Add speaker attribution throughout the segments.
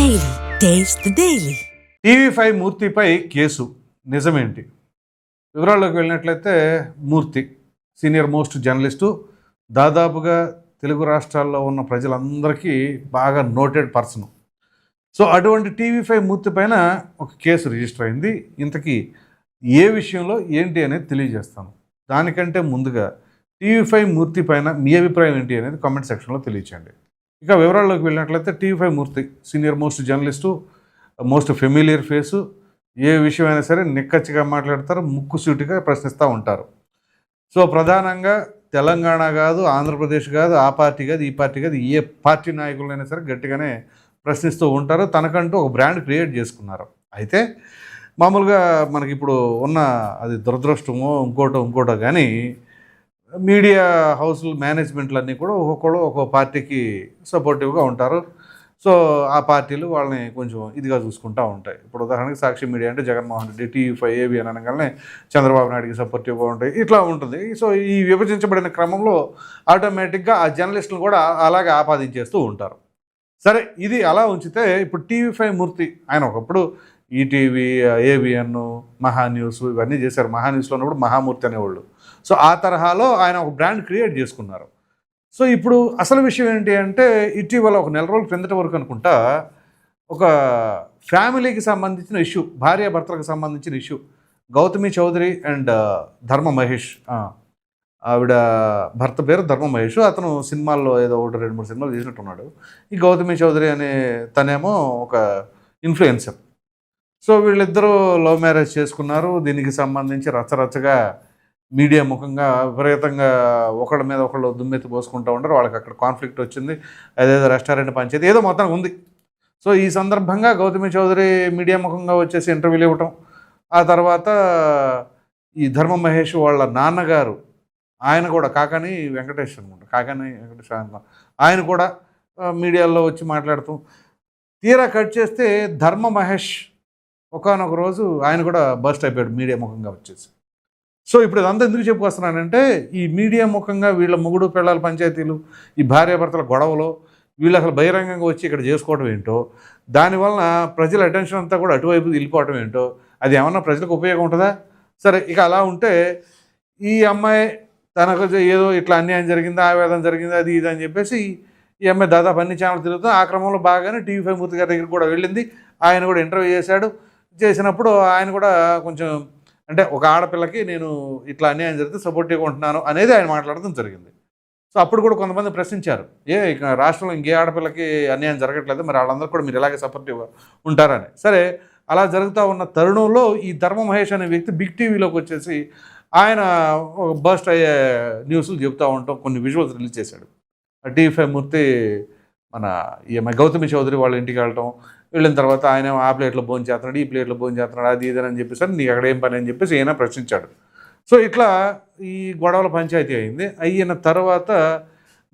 Speaker 1: Daily taste daily
Speaker 2: TV five మూర్తిపై కేసు. నిజమేంటి? వివరాల్లోకి వెళ్ళినట్లయితే మూర్తి సీనియర్ మోస్ట్ జర్నలిస్టు దాదాపుగా తెలుగు రాష్ట్రాల్లో ఉన్న ప్రజలందరికీ బాగా నోటెడ్ పర్సన్. సో అటువంటి టీవీ ఫైవ్ మూర్తి పైన ఒక కేసు రిజిస్టర్ అయింది. ఇంతకీ ఏ విషయంలో ఏంటి అనేది తెలియజేస్తాను. దానికంటే ముందుగా టీవీ ఫైవ్ మూర్తి పైన మీ అభిప్రాయం ఏంటి అనేది కామెంట్ సెక్షన్లో తెలియచేయండి. ఇక వివరాల్లోకి వెళ్ళినట్లయితే TV five Murthy senior most journalist most familiar face. ఏ విషయమైనా సరే నిక్కచ్చిగా మాట్లాడతారు ముక్కు సూటిగా ప్రశ్నిస్తూ ఉంటారు. సో ప్రధానంగా తెలంగాణ కాదు ఆంధ్రప్రదేశ్ కాదు ఆ పార్టీ కాదు ఈ పార్టీ కాదు ఏ పార్టీ నాయకులైనా సరే గట్టిగానే ప్రశ్నిస్తూ ఉంటారు. తనకంటూ ఒక బ్రాండ్ క్రియేట్ చేసుకున్నారు. అయితే మామూలుగా మనకి ఇప్పుడు ఉన్న అది దురదృష్టమో ఇంకోటో ఇంకోటో కానీ మీడియా హౌస్లు మేనేజ్మెంట్లన్నీ కూడా ఒక్కొక్కడు ఒక్కో పార్టీకి సపోర్టివ్గా ఉంటారు. సో ఆ పార్టీలు వాళ్ళని కొంచెం ఇదిగా చూసుకుంటూ ఉంటాయి. ఇప్పుడు ఉదాహరణకి సాక్షి మీడియా అంటే జగన్మోహన్ రెడ్డి టీవీ ఫైవ్ ఏవి అని అనగానే చంద్రబాబు నాయుడికి సపోర్టివ్గా ఉంటాయి. ఇట్లా ఉంటుంది. సో ఈ విభజించబడిన క్రమంలో ఆటోమేటిక్గా ఆ జర్నలిస్టులు కూడా అలాగే ఆపాదించేస్తూ ఉంటారు. సరే ఇది అలా ఉంచితే ఇప్పుడు టీవీ ఫైవ్ మూర్తి ఆయన ఒకప్పుడు ఈటీవీ ఏవిఎన్ మహా న్యూస్ ఇవన్నీ చేశారు. మహా న్యూస్లో ఉన్నప్పుడు మహామూర్తి అనేవాళ్ళు. సో ఆ తరహాలో ఆయన ఒక బ్రాండ్ క్రియేట్ చేసుకున్నారు. సో ఇప్పుడు అసలు విషయం ఏంటి అంటే ఇటీవల ఒక నెల రోజుల క్రిందట వరకు అనుకుంటా ఒక ఫ్యామిలీకి సంబంధించిన ఇష్యూ భార్యాభర్తలకు సంబంధించిన ఇష్యూ గౌతమి చౌదరి అండ్ ధర్మ మహేష్ ఆవిడ భర్త పేరు ధర్మ మహేష్. అతను సినిమాల్లో ఏదో ఒకటి రెండు మూడు సినిమాలు చేసినట్టున్నాడు ఈ గౌతమి చౌదరి అనే తనేమో ఒక ఇన్ఫ్లుయెన్సర్. సో వీళ్ళిద్దరూ లవ్ మ్యారేజ్ చేసుకున్నారు. దీనికి సంబంధించి రచ్చరచ్చగా మీడియా ముఖంగా విపరీతంగా ఒకళ్ళ మీద ఒకళ్ళు దుమ్మెత్తి పోసుకుంటూ ఉంటారు. వాళ్ళకి అక్కడ కాన్ఫ్లిక్ట్ వచ్చింది. అదేదో రెస్టారెంట్ పంచాయతీ ఏదో మొత్తం ఉంది. సో ఈ సందర్భంగా గౌతమి చౌదరి మీడియా ముఖంగా వచ్చేసి ఇంటర్వ్యూలు ఇవ్వటం. ఆ తర్వాత ఈ ధర్మ మహేష్ వాళ్ళ నాన్నగారు ఆయన కూడా కాకాని వెంకటేష్ అనమాట కాకాని వెంకటేష్ ఆయన ఆయన కూడా మీడియాలో వచ్చి మాట్లాడుతూ తీరా కట్ చేస్తే ధర్మ మహేష్ ఒకనొక రోజు ఆయన కూడా బస్ట్ అయిపోయాడు మీడియా ముఖంగా వచ్చేసి. సో ఇప్పుడు ఇదంతా ఎందుకు చెప్పుకొస్తున్నానంటే ఈ మీడియా ముఖంగా వీళ్ళ మొగుడు పిల్లల పంచాయతీలు ఈ భార్యాభర్తల గొడవలు వీళ్ళు అసలు బహిరంగంగా వచ్చి ఇక్కడ చేసుకోవడం ఏంటో దానివలన ప్రజల అటెన్షన్ అంతా కూడా అటువైపు వెళ్ళిపోవడం ఏంటో అది ఏమన్నా ప్రజలకు ఉపయోగం ఉంటుందా? సరే ఇక అలా ఉంటే ఈ అమ్మాయి తనకు ఏదో ఇట్లా అన్యాయం జరిగింది ఆవేదన జరిగింది అది ఇది అని చెప్పేసి ఈ అమ్మాయి దాదాపు అన్ని ఛానల్ తిరుగుతూ ఆ క్రమంలో బాగానే టీవీ ఫైవ్ మూర్తి గారి దగ్గరికి కూడా వెళ్ళింది. ఆయన కూడా ఇంటర్వ్యూ చేశాడు. చేసినప్పుడు ఆయన కూడా కొంచెం అంటే ఒక ఆడపిల్లకి నేను ఇట్లా అన్యాయం జరిగితే సపోర్టివ్గా ఉంటున్నాను అనేది ఆయన మాట్లాడడం జరిగింది. సో అప్పుడు కూడా కొంతమంది ప్రశ్నించారు. ఏ ఇక రాష్ట్రంలో ఇంకే ఆడపిల్లకి అన్యాయం జరగట్లేదు మరి వాళ్ళందరూ కూడా మీరు ఇలాగే సపోర్టివ్గా ఉంటారని. సరే అలా జరుగుతూ ఉన్న తరుణంలో ఈ ధర్మ మహేష్ అనే వ్యక్తి బిగ్ టీవీలోకి వచ్చేసి ఆయన బస్ట్ అయ్యే న్యూస్లు చెబుతూ ఉంటాం కొన్ని విజువల్స్ రిలీజ్ చేశాడు. టీవీ ఫైవ్ మూర్తి మన ఈమె గౌతమి చౌదరి వాళ్ళ ఇంటికి వెళ్ళటం వెళ్ళిన తర్వాత ఆయన ఆ ప్లేట్లో భోజనం చేస్తున్నాడు ఈ ప్లేట్లో భోజనం చేస్తున్నాడు అది ఇది అని చెప్పేసి అని నీకు అక్కడ ఏం పని అని చెప్పేసి ఈయన ప్రశ్నించాడు. సో ఇట్లా ఈ గొడవల పంచాయతీ అయింది. అయిన తర్వాత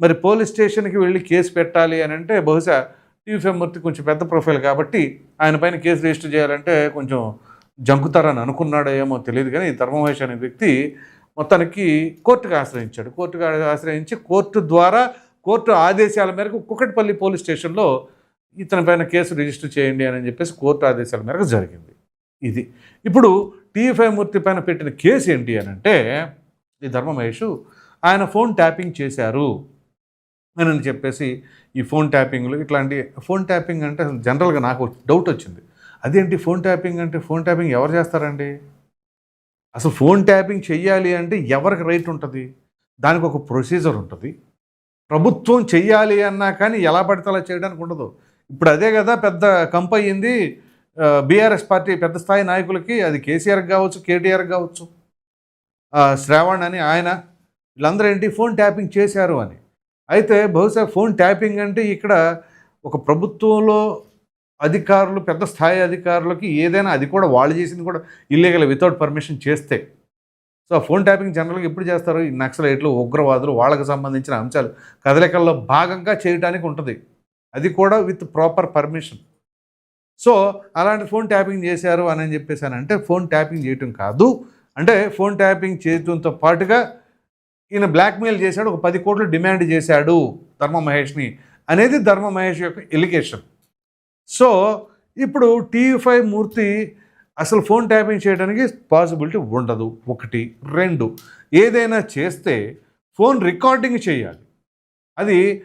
Speaker 2: మరి పోలీస్ స్టేషన్కి వెళ్ళి కేసు పెట్టాలి అని అంటే బహుశా టీవీ మూర్తి కొంచెం పెద్ద ప్రొఫైల్ కాబట్టి ఆయన పైన కేసు రిజిస్టర్ చేయాలంటే కొంచెం జంకుతారని అనుకున్నాడో ఏమో తెలియదు కానీ ధర్మమహేష్ అనే వ్యక్తి మొత్తానికి కోర్టుకు ఆశ్రయించాడు. కోర్టుకు ఆశ్రయించి కోర్టు ద్వారా కోర్టు ఆదేశాల మేరకు కుక్కటిపల్లి పోలీస్ స్టేషన్లో ఇతని పైన కేసు రిజిస్టర్ చేయండి అని చెప్పేసి కోర్టు ఆదేశాల మేరకు జరిగింది. ఇది. ఇప్పుడు టీఎఫ్ఐ మూర్తి పైన పెట్టిన కేసు ఏంటి అని అంటే ఈ ధర్మమహేష్ ఆయన ఫోన్ ట్యాపింగ్ చేశారు అని చెప్పేసి ఈ ఫోన్ ట్యాపింగ్లు ఇట్లాంటి ఫోన్ ట్యాపింగ్ అంటే అసలు జనరల్గా నాకు డౌట్ వచ్చింది. అదేంటి ఫోన్ ట్యాపింగ్ అంటే ఫోన్ ట్యాపింగ్ ఎవరు చేస్తారండి? అసలు ఫోన్ ట్యాపింగ్ చెయ్యాలి అంటే ఎవరికి రైట్ ఉంటుంది? దానికి ఒక ప్రొసీజర్ ఉంటుంది. ప్రభుత్వం చెయ్యాలి అన్నా కానీ ఎలా పడితే అలా చేయడానికి ఉండదు. ఇప్పుడు అదే కదా పెద్ద కంప్ అయ్యింది బీఆర్ఎస్ పార్టీ పెద్ద స్థాయి నాయకులకి అది కేసీఆర్ కావచ్చు కేటీఆర్ కావచ్చు శ్రావణ్ అని ఆయన వీళ్ళందరూ ఏంటి ఫోన్ ట్యాపింగ్ చేశారు అని. అయితే బహుశా ఫోన్ ట్యాపింగ్ అంటే ఇక్కడ ఒక ప్రభుత్వంలో అధికారులు పెద్ద స్థాయి అధికారులకి ఏదైనా అది కూడా వాళ్ళు చేసింది కూడా ఇల్లీగల్ వితౌట్ పర్మిషన్ చేస్తే. సో ఫోన్ ట్యాపింగ్ జనరల్గా ఎప్పుడు చేస్తారు? ఈ నక్సలైట్లు ఉగ్రవాదులు వాళ్ళకి సంబంధించిన అంశాలు కదలికల్లో భాగంగా చేయడానికి ఉంటుంది. అది కూడా విత్ ప్రాపర్ పర్మిషన్ సో అలాంటి ఫోన్ ట్యాపింగ్ చేశారు అని చెప్పేసానంటే ఫోన్ ట్యాపింగ్ చేయటం కాదు. అంటే ఫోన్ ట్యాపింగ్ చేయడంతో పాటుగా ఈయన బ్లాక్మెయిల్ చేశాడు ఒక పది కోట్లు డిమాండ్ చేశాడు ధర్మ మహేష్ని అనేది ధర్మ మహేష్ యొక్క ఎలిగేషన్ సో ఇప్పుడు టీవీ ఫైవ్ మూర్తి అసలు ఫోన్ ట్యాపింగ్ చేయడానికి పాసిబిలిటీ ఉండదు. ఒకటి. రెండు. ఏదైనా చేస్తే ఫోన్ రికార్డింగ్ చేయాలి. అది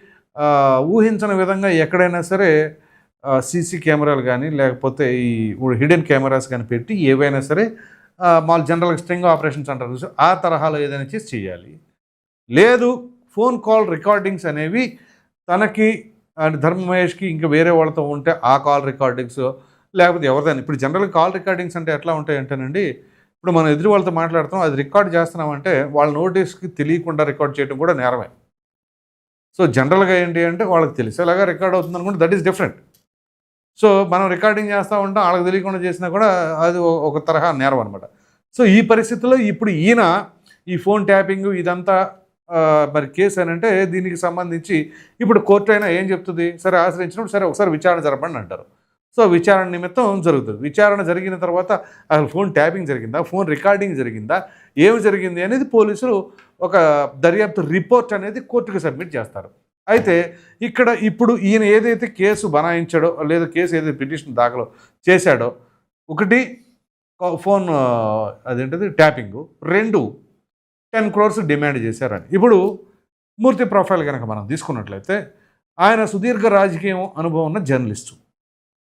Speaker 2: ఊహించని విధంగా ఎక్కడైనా సరే సీసీ కెమెరాలు కానీ లేకపోతే ఈ హిడెన్ కెమెరాస్ కానీ పెట్టి ఏవైనా సరే ఆ, మామూలు స్ట్రింగ్ ఆపరేషన్స్ అంటారు ఆ తరహాలో ఏదైనా చేసి చేయాలి. లేదు ఫోన్ కాల్ రికార్డింగ్స్ అనేవి తనకి అండ్ ధర్మ మహేష్కి ఇంకా వేరే వాళ్ళతో ఉంటే ఆ కాల్ రికార్డింగ్స్ లేకపోతే ఎవరిదైనా ఇప్పుడు జనరల్గా కాల్ రికార్డింగ్స్ అంటే ఎట్లా ఉంటాయంటేనండి ఇప్పుడు మనం ఎదురు వాళ్ళతో మాట్లాడుతాం అది రికార్డ్ చేస్తున్నామంటే వాళ్ళ నోటీస్కి తెలియకుండా రికార్డ్ చేయడం కూడా నేరమే. సో జనరల్గా ఏంటి అంటే వాళ్ళకి తెలిసేలాగా రికార్డ్ అవుతుంది అనుకుంటే దట్ ఈస్ డిఫరెంట్. సో మనం రికార్డింగ్ చేస్తూ ఉంటాం వాళ్ళకి తెలియకుండా చేసినా కూడా అది ఒక తరహా నేరం అనమాట సో ఈ పరిస్థితుల్లో ఇప్పుడు ఈయన ఈ ఫోన్ ట్యాపింగ్ ఇదంతా మరి కేసు అని అంటే దీనికి సంబంధించి ఇప్పుడు కోర్టు అయినా ఏం చెప్తుంది? సరే ఆశ్రయించినప్పుడు సరే ఒకసారి విచారణ జరపండి అంటారు. సో విచారణ నిమిత్తం జరుగుతుంది. విచారణ జరిగిన తర్వాత అసలు ఫోన్ ట్యాపింగ్ జరిగిందా? ఫోన్ రికార్డింగ్ జరిగిందా? ఏమి జరిగింది అనేది పోలీసులు ఒక దర్యాప్తు రిపోర్ట్ అనేది కోర్టుకు సబ్మిట్ చేస్తారు. అయితే ఇక్కడ ఇప్పుడు ఈయన ఏదైతే కేసు బనాయించాడో లేదా కేసు ఏదైతే పిటిషన్ దాఖలు చేశాడో ఒకటి ఫోన్ అదేంటిది? ట్యాపింగు. రెండు టెన్ క్రోర్స్ డిమాండ్ చేశారని. ఇప్పుడు మూర్తి ప్రొఫైల్ కనుక మనం తీసుకున్నట్లయితే ఆయన సుదీర్ఘ రాజకీయం అనుభవం ఉన్న జర్నలిస్టు.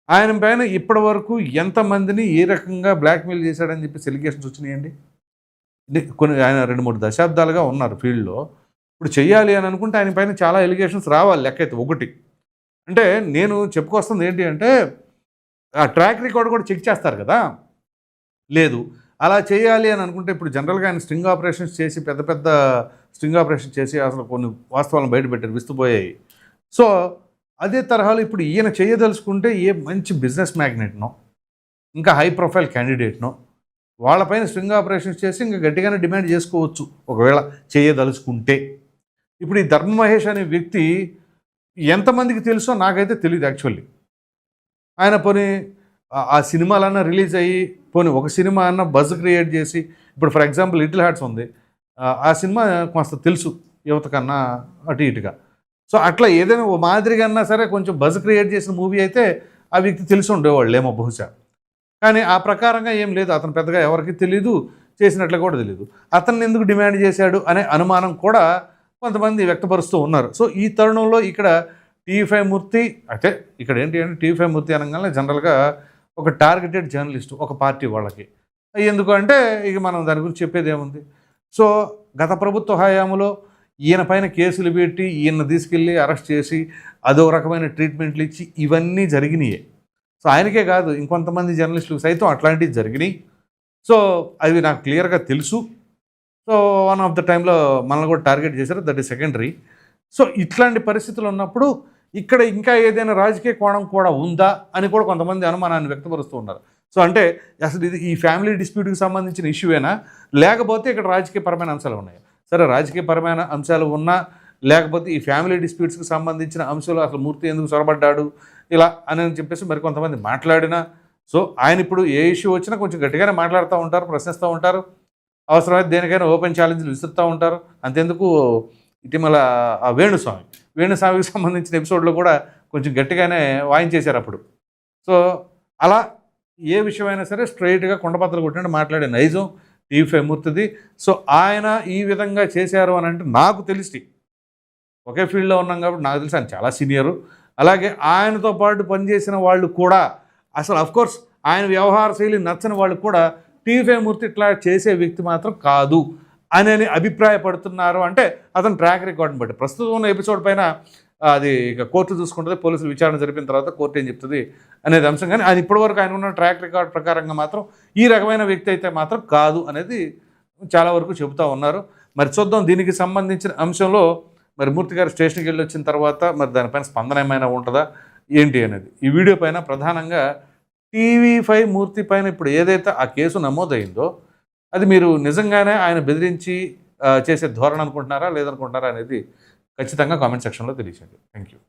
Speaker 2: ఆయన పైన ఇప్పటి వరకు ఎంతమందిని ఏ రకంగా బ్లాక్మెయిల్ చేశాడని చెప్పి ఎలిగేషన్స్ వచ్చినాయండి? కొన్ని ఆయన రెండు మూడు దశాబ్దాలుగా ఉన్నారు ఫీల్డ్లో. ఇప్పుడు చేయాలి అని అనుకుంటే ఆయన పైన చాలా ఎలిగేషన్స్ రావాలి లెక్క అయితే ఒకటి. అంటే నేను చెప్పుకొస్తుంది ఏంటి అంటే ఆ ట్రాక్ రికార్డ్ కూడా చెక్ చేస్తారు కదా? లేదు. అలా చేయాలి అని అనుకుంటే ఇప్పుడు జనరల్గా ఆయన స్ట్రింగ్ ఆపరేషన్స్ చేసి పెద్ద పెద్ద స్ట్రింగ్ ఆపరేషన్ చేసి అసలు కొన్ని వాస్తవాలను బయటపెట్టారు విస్తుపోయాయి. సో అదే తరహాలో ఇప్పుడు ఈయన చేయదలుచుకుంటే ఏ మంచి బిజినెస్ మ్యాగ్నెట్నో ఇంకా హై ప్రొఫైల్ క్యాండిడేట్నో వాళ్ళపైన స్ట్రింగ్ ఆపరేషన్స్ చేసి ఇంకా గట్టిగానే డిమాండ్ చేసుకోవచ్చు ఒకవేళ చేయదలుచుకుంటే. ఇప్పుడు ఈ ధర్మ మహేష్ అనే వ్యక్తి ఎంతమందికి తెలుసో నాకైతే తెలియదు యాక్చువల్లీ. ఆయన పోనీ ఆ- సినిమాలన్నా రిలీజ్ అయ్యి పోనీ ఒక సినిమా అన్న బజ్ క్రియేట్ చేసి ఇప్పుడు ఫర్ ఎగ్జాంపుల్ లిటిల్ హార్ట్స్ ఉంది. ఆ- ఆ సినిమా కొంత తెలుసు యువత కన్నా అటు ఇటుగా. సో అట్లా ఏదైనా ఓ మాదిరిగా అన్నా సరే కొంచెం బజ్ క్రియేట్ చేసిన మూవీ అయితే ఆ వ్యక్తి తెలిసి ఉండేవాళ్ళు ఏమో బహుశా. కానీ ఆ ప్రకారంగా ఏం లేదు. అతను పెద్దగా ఎవరికి తెలియదు చేసినట్లు కూడా తెలియదు అతన్ని ఎందుకు డిమాండ్ చేశాడు అనే అనుమానం కూడా కొంతమంది వ్యక్తపరుస్తూ ఉన్నారు. సో ఈ తరుణంలో ఇక్కడ టీవీ ఫైవ్ మూర్తి అయితే ఇక్కడ ఏంటి అంటే టీవీ ఫైవ్ మూర్తి అనగానే జనరల్గా ఒక టార్గెటెడ్ జర్నలిస్ట్ ఒక పార్టీ వాళ్ళకి. ఎందుకు అంటే ఇక మనం దాని గురించి చెప్పేది ఏముంది? సో గత ప్రభుత్వ హయాంలో ఈయన పైన కేసులు పెట్టి ఈయన తీసుకెళ్ళి అరెస్ట్ చేసి అదో రకమైన ట్రీట్మెంట్లు ఇచ్చి ఇవన్నీ జరిగినాయే. సో ఆయనకే కాదు ఇంకొంతమంది జర్నలిస్టులు సైతం అట్లాంటివి జరిగినాయి. సో అవి నాకు క్లియర్గా తెలుసు. సో వన్ ఆఫ్ ద టైంలో మనల్ని కూడా టార్గెట్ చేశారు దట్ ఈస్ సెకండరీ. సో ఇట్లాంటి పరిస్థితులు ఉన్నప్పుడు ఇక్కడ ఇంకా ఏదైనా రాజకీయ కోణం కూడా ఉందా అని కూడా కొంతమంది అనుమానాన్ని వ్యక్తపరుస్తూ ఉన్నారు. సో అంటే అసలు ఇది ఈ ఫ్యామిలీ డిస్ప్యూట్కి సంబంధించిన ఇష్యూవేనా లేకపోతే ఇక్కడ రాజకీయపరమైన అంశాలు ఉన్నాయి? సరే రాజకీయపరమైన అంశాలు ఉన్నా లేకపోతే ఈ ఫ్యామిలీ డిస్ప్యూట్స్కి సంబంధించిన అంశాలు అసలు మూర్తి ఎందుకు చొరబడ్డాడు ఇలా అని చెప్పేసి మరి కొంతమంది మాట్లాడినా సో ఆయన ఇప్పుడు ఏ ఇష్యూ వచ్చినా కొంచెం గట్టిగానే మాట్లాడుతూ ఉంటారు ప్రశ్నిస్తూ ఉంటారు అవసరమైతే దేనికైనా ఓపెన్ ఛాలెంజ్లు విసురుతూ ఉంటారు. అంతెందుకు ఇటీవల ఆ వేణుస్వామి వేణుస్వామికి సంబంధించిన ఎపిసోడ్లో కూడా కొంచెం గట్టిగానే వాయించేశారు అప్పుడు. సో అలా ఏ విషయమైనా సరే స్ట్రైట్గా కొండపత్రలు కొట్టినట్టు మాట్లాడే నైజం. ఈ ఫైవ్ సో ఆయన ఈ విధంగా చేశారు అని అంటే నాకు తెలిసి ఒకే ఫీల్డ్లో ఉన్నాం కాబట్టి నాకు తెలిసి ఆయన చాలా సీనియరు. అలాగే ఆయనతో పాటు పనిచేసిన వాళ్ళు కూడా అసలు అఫ్కోర్స్ ఆయన వ్యవహార శైలి నచ్చని వాళ్ళు కూడా టీవీ మూర్తి ఇట్లా చేసే వ్యక్తి మాత్రం కాదు అని అని అభిప్రాయపడుతున్నారు. అంటే అతను ట్రాక్ రికార్డ్ని బట్టి. ప్రస్తుతం ఉన్న ఎపిసోడ్ పైన అది ఇక కోర్టు చూసుకుంటుంది పోలీసులు విచారణ జరిపిన తర్వాత కోర్టు ఏం చెప్తుంది? అనేది అంశం. కానీ అది ఇప్పటివరకు ఆయన ఉన్న ట్రాక్ రికార్డ్ ప్రకారంగా మాత్రం ఈ రకమైన వ్యక్తి అయితే మాత్రం కాదు అనేది చాలా వరకు చెబుతూ ఉన్నారు. మరి చూద్దాం దీనికి సంబంధించిన అంశంలో మరి మూర్తి గారు స్టేషన్కి వెళ్ళి వచ్చిన తర్వాత మరి దానిపైన స్పందన ఏమైనా ఉంటుందా? ఏంటి అనేది. ఈ వీడియో పైన ప్రధానంగా టీవీ ఫైవ్ మూర్తి పైన ఇప్పుడు ఏదైతే ఆ కేసు నమోదైందో అది మీరు నిజంగానే ఆయన బెదిరించి చేసే ధోరణి అనుకుంటున్నారా లేదనుకుంటున్నారా అనేది ఖచ్చితంగా కామెంట్ సెక్షన్లో తెలియచేయండి. Thank you